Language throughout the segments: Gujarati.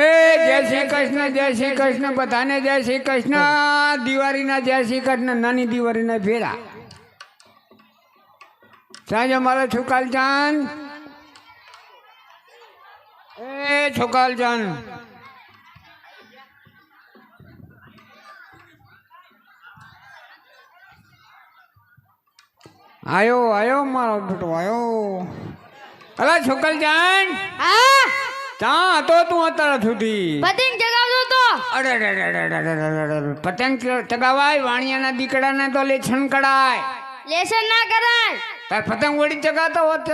એ જય શ્રી કૃષ્ણ જય શ્રી કૃષ્ણ બધાને જય શ્રી કૃષ્ણ. દિવાળીના જય શ્રી કૃષ્ણ નાની દિવાળીના ફેરા સાંજે મારો છુકાલચાન એ છુકાલચાન આયો આયો મારો બેટો આયો. અલા છુકલજાન હા. ત્યાં હતો તું અત્યાર સુધી. પતંગ ચગાવતો તો. અરે પતંગ ચગાવાય વાણિયાના દીકડાને તો લેછણ કરાય લેછન ના કરાય. તાર પતંગ ઓડી ચગાતો હોત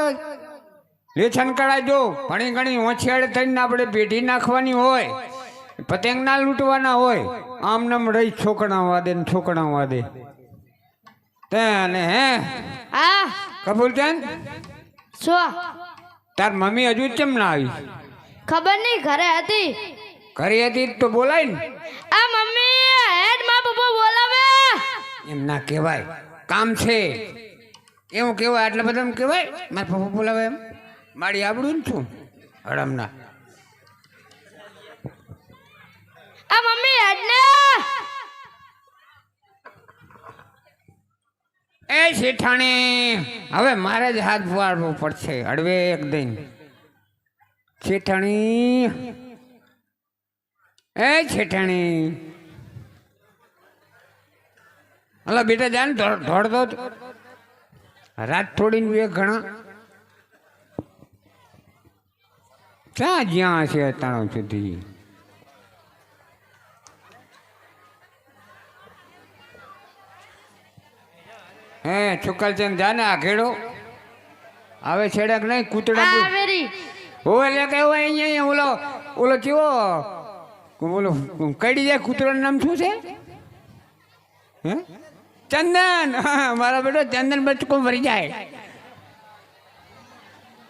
લેછન કરાય જો ઘણી ઘણી હોંશિયાળ થઈને આપણે પેઢી નાખવાની હોય. પતંગ ના લૂંટવાના હોય. આમ નામ રહી છોકણા વાદે ને છોકણા વાદે. તને હે? હા. કબૂલ ચંદ શું તાર મમ્મી હજુ કેમ ના આવી? ખબર નહીં ઘરે હતી. ઘરે હતી તો બોલાય ને. આ મમ્મી હેડમાં પપ્પા બોલાવે એમ ના કહેવાય. કામ છે. એવું કહેવાય એટલે બધા કહેવાય? મારા પપ્પા બોલાવે એમ. મારી આવડું ને છું હડમના. આ મમ્મી હેડ ને. એ શેઠાણી હવે મારે જ હાથ ફુવાડવો પડશે. હળવે એક દઈને શેઠાણી એ છેઠાણી। હલો બેટા જાન દોડતો જ. રાત થોડીને બે ઘણા। ક્યાં જ્યાં છે અત્યાર સુધી? હે છુકલચંદ જાને આ ઘેડો? આવે છેડક નહીં કૂતડા વેરી એટલે કે અહીંયા ઓલો ઓલો કેવો? ઓલો કડી જાય કૂતરાનું નામ શું છે? હે? ચંદન. હા, મારો બેટો ચંદન બચકો મરી જાય?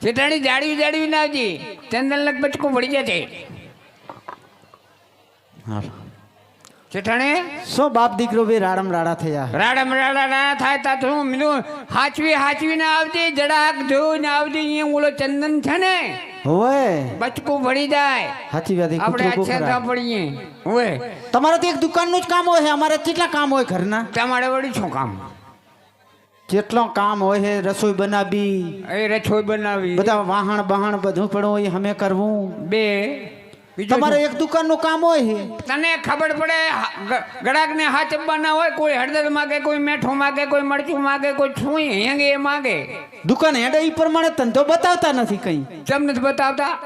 ચેટાણી જાડવી જાડવી ના આવજી ચંદન લગ બચકો ભરી જશે? ચેટાણી શું બાપ દીકરો બે રાડમ રાડા થયા. રાડમ રાડા ના થાય તા તો હું મીનું હાચવી હાચવી ને આવતી જડાક જોઈ ને આવતી અહીંયા ઓલો ચંદન છે ને? હોય બચકું ભળી જાય. સાચી વાત આપણે અચ્છા કોકરા. પડીએ હવે. તમારે તો એક દુકાનનું જ કામ હોય અમારે કેટલા કામ હોય ઘરના? તમારે વળી શું કામ? કેટલો કામ હોય છે રસોઈ બનાવી. એ રસોઈ બનાવી. બધા વાહણ બહાણ બધું પણ હોય અમે કરવું. બે. તમારે? એક દુકાનનું કામ હોય તને ખબર પડે ગળાક ને ના હોય કોઈ હળદર માગે કોઈ મેઠું માગે કોઈ મરચું માગે કોઈ છુઈ હેંગે એ માગે. દુકાન હેડે એ પ્રમાણે ધંધો બતાવતા નથી કઈ. ચમ નથી બતાવતા?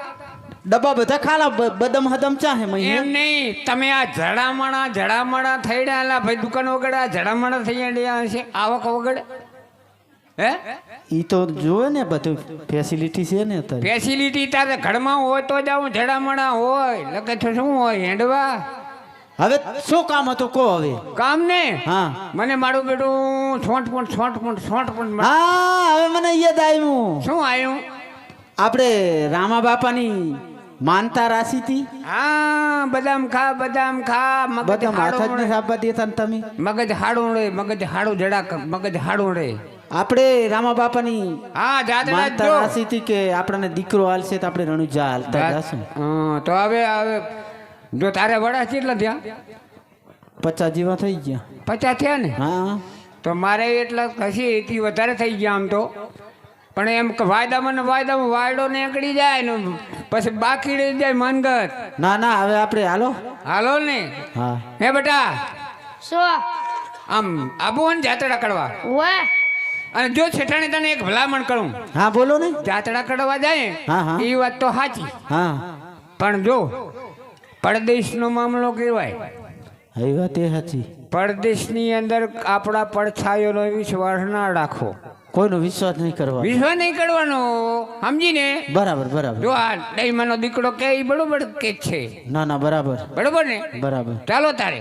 ડબ્બા બધા ખાલા બદમ હદમ ચાહે એમ નહીં તમે આ જડામણા જડામણા થઈ રહ્યા ભાઈ દુકાન વગર આ જડામણા થઈ રહ્યા છે આવક વગર હે? ઈ તો જોવે ને બધું ફેસિલિટી છે ને અત્યારે. ફેસિલિટી તારે ઘરમાં હોય તો જ આવું જડામણા હોય. લગે તો શું હોય હેંડવા? હવે શું કામ હતું કહો હવે? કામ ને? હા. મને મારું બેટું છોટ પણ છોટ પણ છોટ પણ હા હવે મને યાદ આવ્યું. શું આવ્યું? આપણે રામા બાપાની માનતા રાશિ હતી. હા બદામ ખા બદામ ખા મગજ બદામ હાથ જ હાડું નથી દેતા તમે? મગજ હાડું રે મગજ હાડું જડાક મગજ હાડું રે. આપણે રામા બાપાની હા જાતરા રાશિ હતી કે આપણને દીકરો હાલશે તો આપણે રણુજા હાલતા જશું. હા, તો હવે હવે જો તારે વડા કેટલા થયા? પચાસ જેવા થઈ ગયા. પચાસ થયા ને? હા. તો મારે એટલા હશે એથી વધારે થઈ ગયા આમ તો. પણ એમ કે વાયદામાં ને વાયદામાં વાયડો નીકળી જાય ને પછી બાકી રહી જાય મનગત. ના ના હવે આપણે હાલો. હાલો ને? હા. હે બેટા? શું? આમ આબુ ને જાતરા કરવા? ઓએ અને જો છેઠાણી તને એક ભલામણ કરું હા બોલો ને. જાતડા કરવા જાય હા, હા. એ વાત તો સાચી હા. પણ જો પરદેશનો મામલો કહેવાય. એ વાત એ સાચી પરદેશની અંદર આપણા પડછાયોનો વિશ્વાસ ના રાખો. કોઈનો વિશ્વાસ નહીં કરવાનો. વિશ્વાસ નહીં કરવાનો સમજીને બરાબર બરાબર. જો આ દહીમાનો દીકરો કે એ બરોબર કે છે? ના ના બરાબર. બરોબર ને? બરાબર. ચાલો તારે.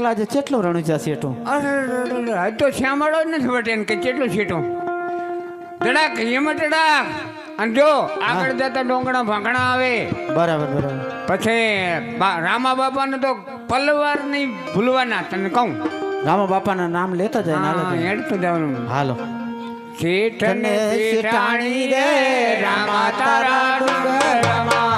તો જે કેટલો રણુજા શેઠું? અરે તો શ્યામાળો જ નથી વટે ને કે કેટલું સીટું ધડાક હિમ ધડાક. અને જો આગળ જતા ડોંગણા ભાંગણા આવે. બરાબર બરાબર. પછી રામા બાપાને તો પલવાર નહીં ભૂલવાના તને કહું. રામા બાપાના નામ લેતા જાય ને હાલો હા, તો જવાનું. હાલો. શેઠને શેઠાણી રે રામા તારા ડુંગરમાં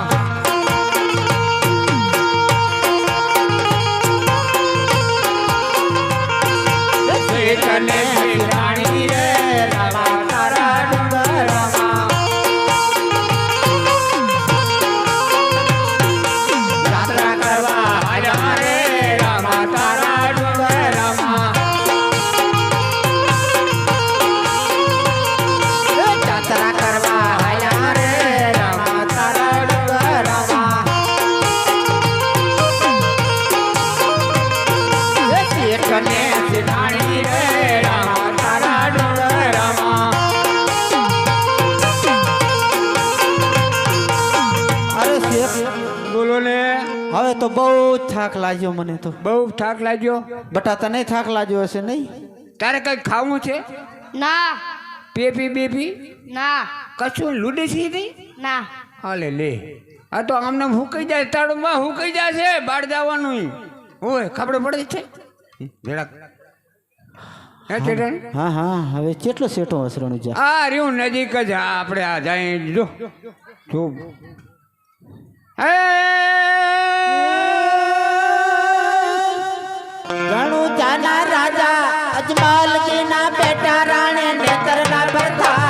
થાક લાગ્યો મને તો. બહુ થાક લાગ્યો? બટા તને થાક લાગ્યો હશે નહીં? તારે કઈ ખાવું છે? ના. પેપી બેપી? ના. કશું લૂડે છે નહીં? ના. હાલે લે. આ તો આમને હુકાઈ જાય તાળમાં હુકાઈ જાય છે બહાર જવાનું ઓય ખબર પડે છે? જરાક હે? હા. હા હવે કેટલો સેટો હશે રણુજા? આ રહ્યું નજીક જ આપણે આ જાય જો. જો. હે! રણુજાના રાજા અજમાલજીના બેટા રાણે નેતરના પરથાર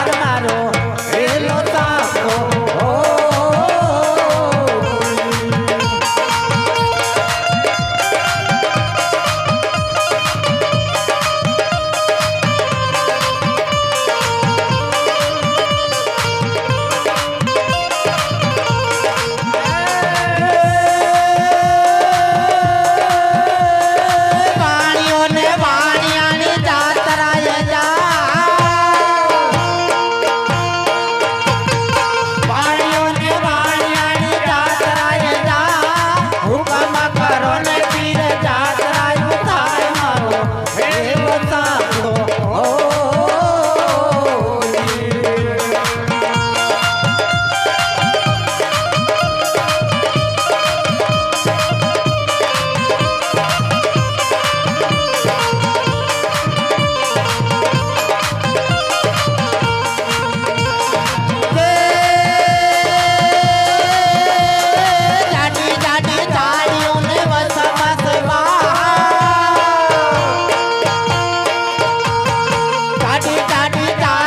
Jagada.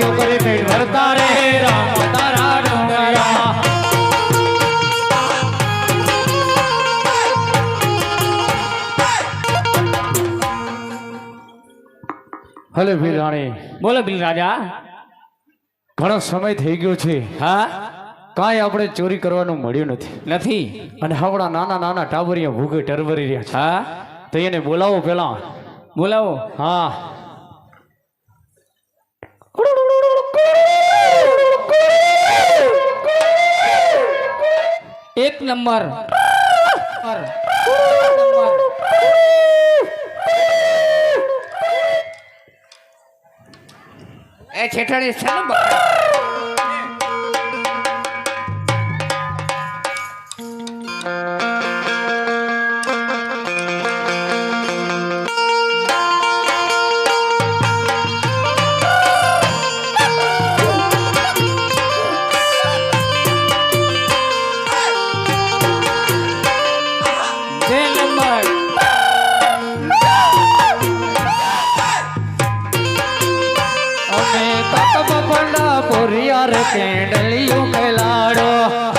કરી રામ તારા ડોંગરા હલે ભીલ રાણી. બોલો ભીલ રાજા. ઘણો સમય થઈ ગયો છે. હા? કાંઈ આપણે ચોરી કરવાનું મળ્યું નથી. નથી? અને આપણા નાના નાના ટાબરિયા ભૂગે ટરવરી રહ્યા છે. હા? તો એને બોલાવો પેલા બોલાવો. હા. એક નંબર એ છેઠાણી છે ને કાકા બાપડા પોરિયા રે કેંડલિયું ખેલાડો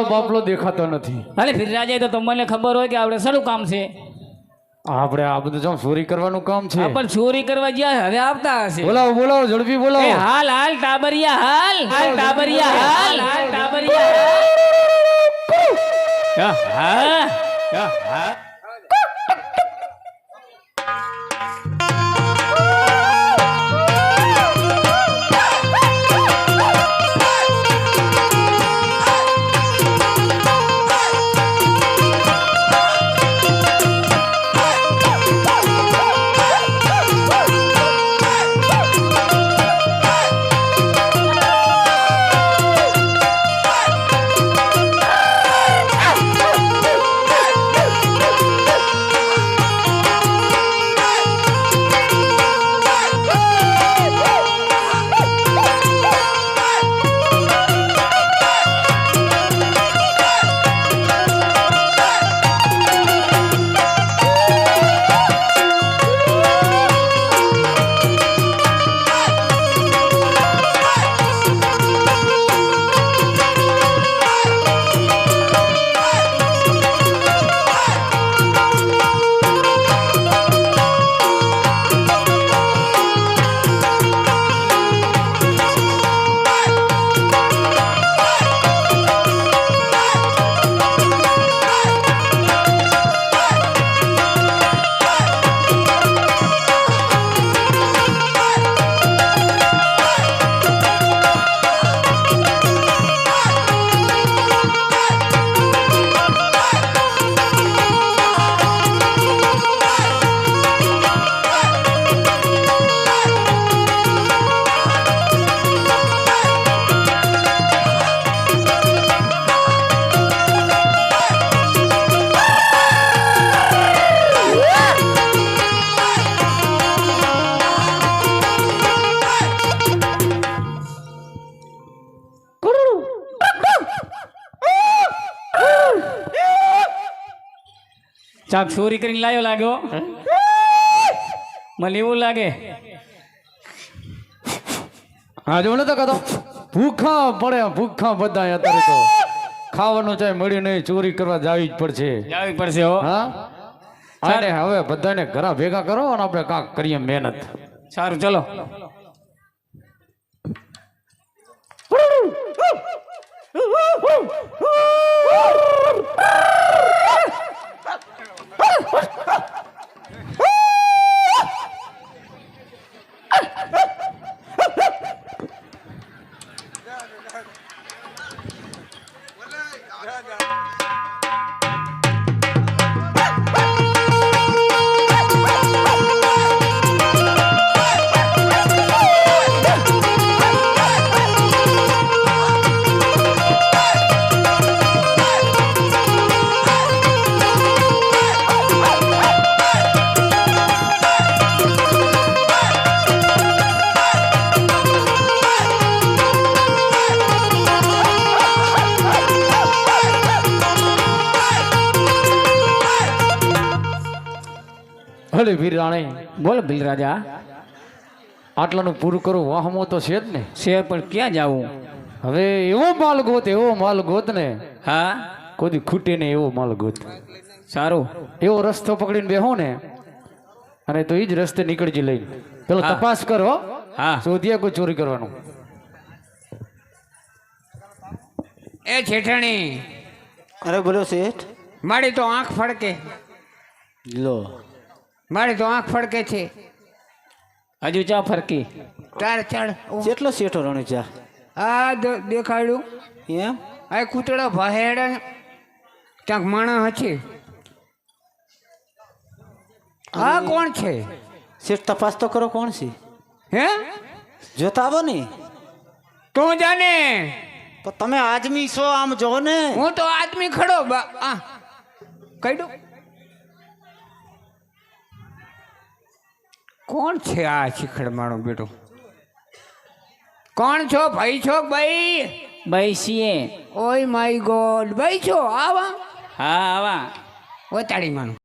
આપણો બાપલો દેખાતો નથી. અરે ફિરરાજે તો તમને ખબર હોય કે આપણે શાનું કામ છે? આપણે આ બધું જો ચોરી કરવાનું કામ છે. પણ ચોરી કરવા ગયા હવે આવતા હશે. બોલાવો બોલાવો ઝડપી એ બોલાવો હાલ હાલ ટાબરિયા હાલ હાલ ટાબરિયા હાલ હાલ ટાબરિયા હા હા હા ચાક ચોરી કરીને લાયો લાગ્યો મને એવું લાગે. હા જો નતો કદો ભૂખા પડે ભૂખા બધા અત્યારે તો. ખાવાનું ચાય મળી નહીં ચોરી કરવા જાવી જ પડશે. જાવી પડશે હો. હા? અને હવે બધાને ઘરા ભેગા કરો અને આપણે કાંક કરીએ મહેનત. સારું ચલો. હલે વીર રાણે? બોલ ભીલ રાજા. આટલાનું પૂરું કરું વાહમો તો છે જ ને. છે પણ ક્યાં જવું? હવે એવો માલ ગોત એવો માલ ગોત ને. હા? કોઈ ખૂટે ને એવો માલ ગોત. સારું. એવો રસ્તો પકડીને બેહો ને. અને તો એ જ રસ્તે નીકળજી લઈ પેલો તપાસ કરો હા. શોધીએ કોઈ ચોરી કરવાનું. એ છેઠણી અરે બોલો શેઠ. મારી તો આંખ ફડકે. લો. મારી તો આંખ ફડકે છે. હજુ ચા ફરકી? તાર ચાલ. કેટલો શેઠો રણુચા આ દ- દેખાડ્યું. એમ? આ કૂતડો ભાહેડ ક્યાંક માણસ હશે. આ કોણ છે? શેઠ તપાસ તો કરો કોણ છે? હે? જોતા આવો ને. તું જાને. તો તમે આદમી છો આમ જો ને. હું તો આદમી ખડો બા આ. કહી દઉં. કોણ છે આ શિખડ મારો બેટો? કોણ છો? ભાઈ છો ભાઈ બેસીએ ઓય માય ગોડ. ભાઈ છો? આવા? હા આવા. વતાડી માનું.